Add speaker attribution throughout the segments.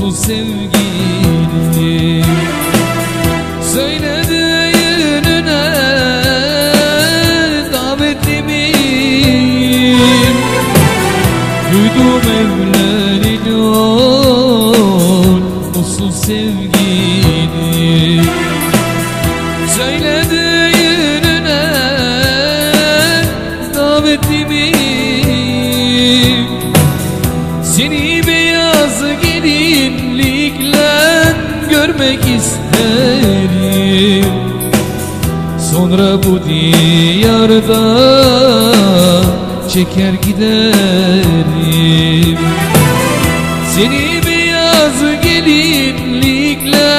Speaker 1: Usul sevgilim Söyle düğününe davetli miyim? Duydum evleniyor Usul sevgilim isterim Sonra bu diyarda çeker giderim. Seni beyaz gelinlikle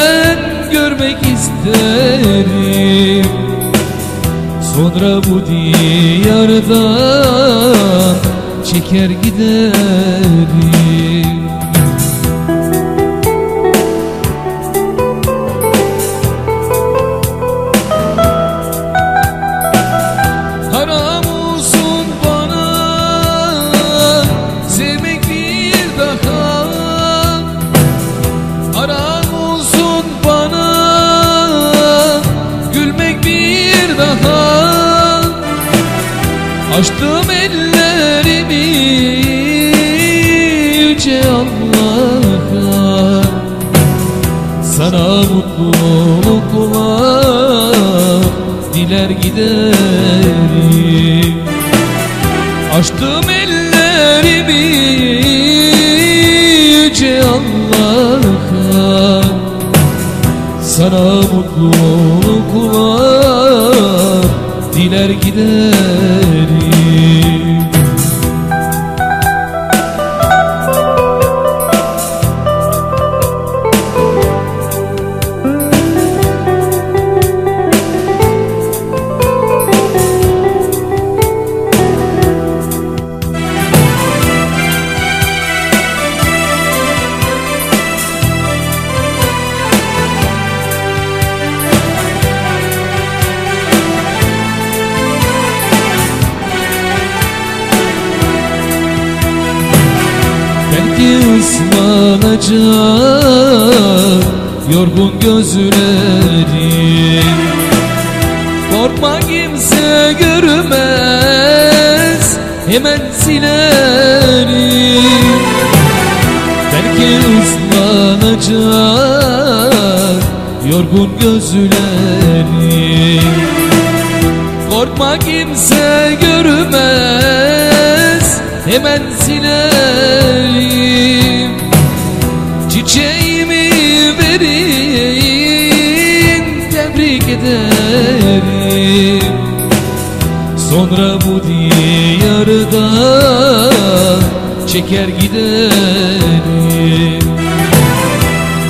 Speaker 1: görmek isterim. Sonra bu diyardan çeker giderim Açtım ellerimi yüce Allah'a. Sana mutluluklar diler giderim. Açtım ellerimi yüce Allah'a. Sana mutluluklar diler giderim ıslanacak yorgun gözlerim Korkma kimse görmez hemen silerim. Belki ıslanacak yorgun gözlerim Korkma kimse görmez Hemen silerim Sonra bu diyarda Çeker giderim.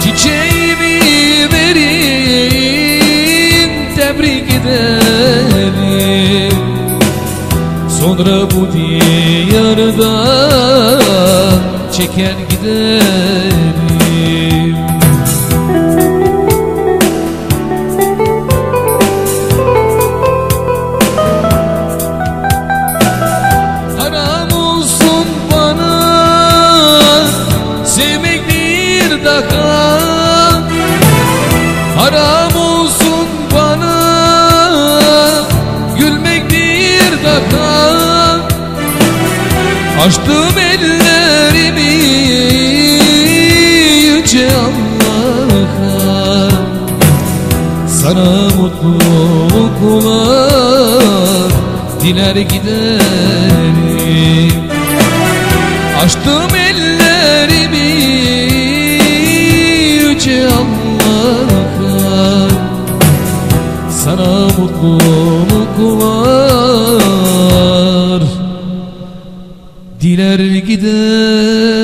Speaker 1: Çiçeğimi verin Tebrik ederim. Sonra bu diyarda Çeker giderim Açtım ellerimi Yüce Allah'a. Sana mutluluklar Diler giderim. Açtım ellerimi Yüce Allah'a. Sana mutluluklar Diler giderim